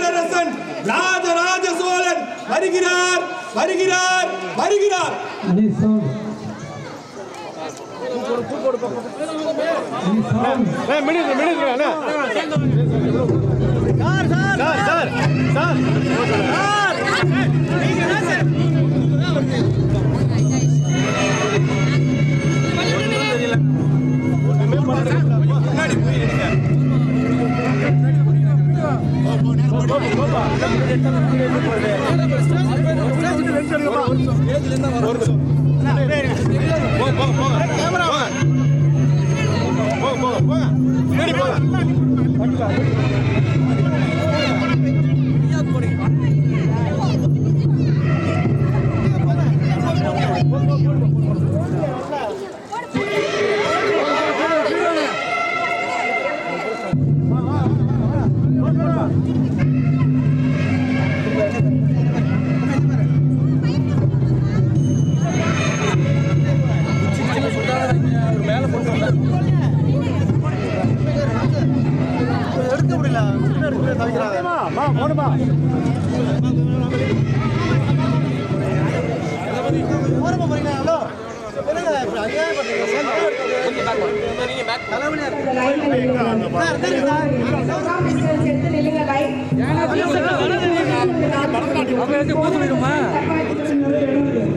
பேரரசன் ராஜராஜ சோழன் வருகிறார் வருகிறார். வருகிறார் சார் சார். போங்க போங்க போங்க போங்க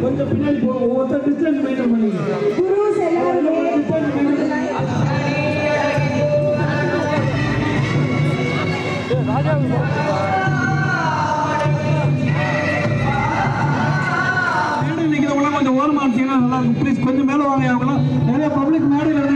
கொஞ்சம் பின்னாடி போ ஒவ்வொருத்தர் டிஸ்டன்ஸ் மெயின்டைன் பண்ணிங்க ப்ளீஸ் கொஞ்சம் மேலே வாங்க அவங்களாம் நிறைய பப்ளிக் மேடையில்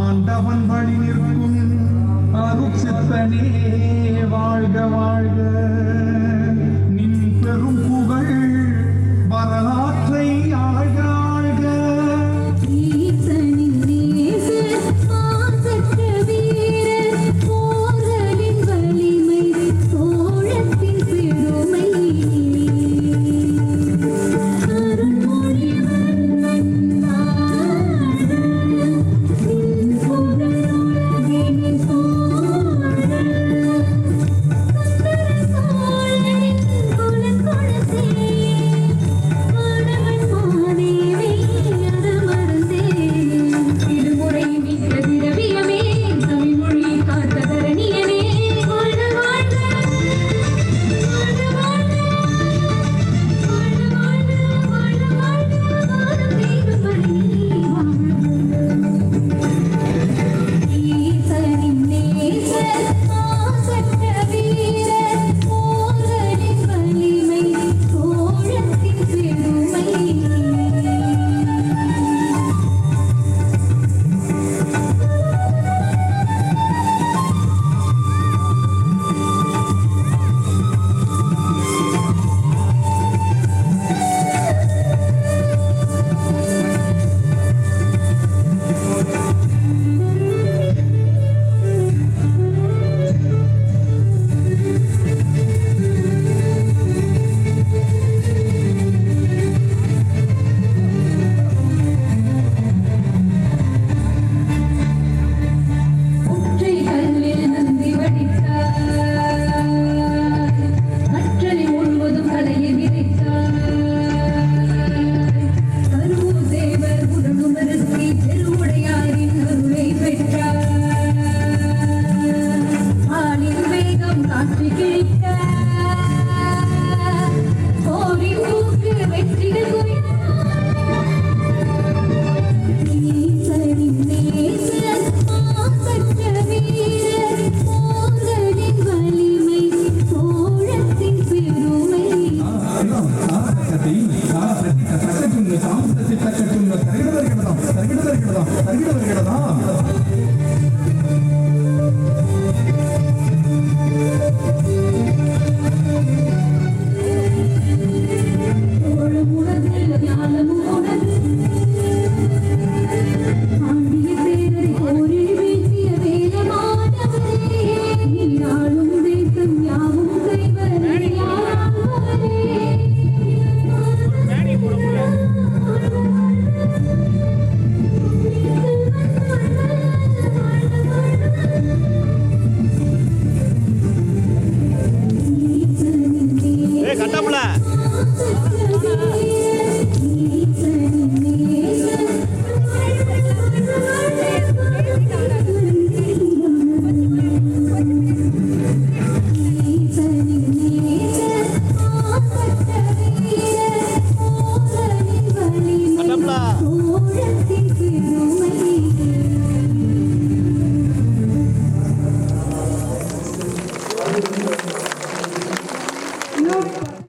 ஆண்டவன் வழி நிற்க